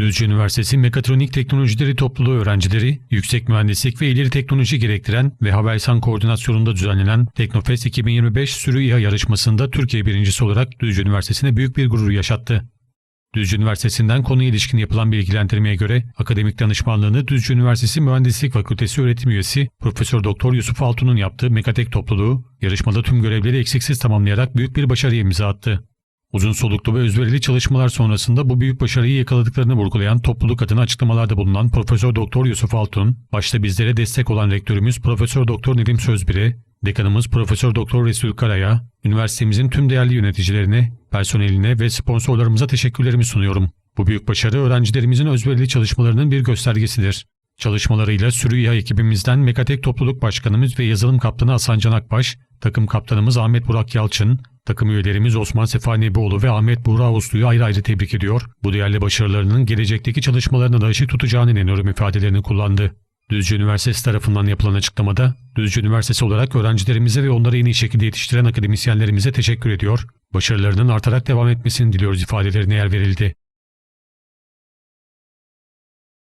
Düzce Üniversitesi Mekatronik Teknolojileri Topluluğu öğrencileri, yüksek mühendislik ve ileri teknoloji gerektiren ve Havelsan koordinasyonunda düzenlenen Teknofest 2025 sürü İHA yarışmasında Türkiye birincisi olarak Düzce Üniversitesi'ne büyük bir gurur yaşattı. Düzce Üniversitesi'nden konuya ilişkin yapılan bilgilendirmeye göre akademik danışmanlığını Düzce Üniversitesi Mühendislik Fakültesi öğretim üyesi Profesör Doktor Yusuf Altun'un yaptığı Mekatek topluluğu yarışmada tüm görevleri eksiksiz tamamlayarak büyük bir başarıya imza attı. Uzun soluklu ve özverili çalışmalar sonrasında bu büyük başarıyı yakaladıklarını vurgulayan topluluk adına açıklamalarda bulunan Profesör Doktor Yusuf Altun, başta bizlere destek olan rektörümüz Profesör Doktor Nedim Sözbir'e, dekanımız Profesör Doktor Resul Kara'ya, üniversitemizin tüm değerli yöneticilerine, personeline ve sponsorlarımıza teşekkürlerimi sunuyorum. Bu büyük başarı öğrencilerimizin özverili çalışmalarının bir göstergesidir. Çalışmalarıyla sürü İHA ekibimizden Mekatek Topluluk Başkanımız ve yazılım kaptanı Hasan Can Akbaş, takım kaptanımız Ahmet Burak Yalçın, takım üyelerimiz Osman Sefa Nebioğlu ve Ahmet Buğra Uslu'yu ayrı ayrı tebrik ediyor. Bu değerli başarılarının gelecekteki çalışmalarına da ışık tutacağının inanıyorum ifadelerini kullandı. Düzce Üniversitesi tarafından yapılan açıklamada, Düzce Üniversitesi olarak öğrencilerimize ve onları en iyi şekilde yetiştiren akademisyenlerimize teşekkür ediyor, başarılarının artarak devam etmesini diliyoruz ifadelerine yer verildi.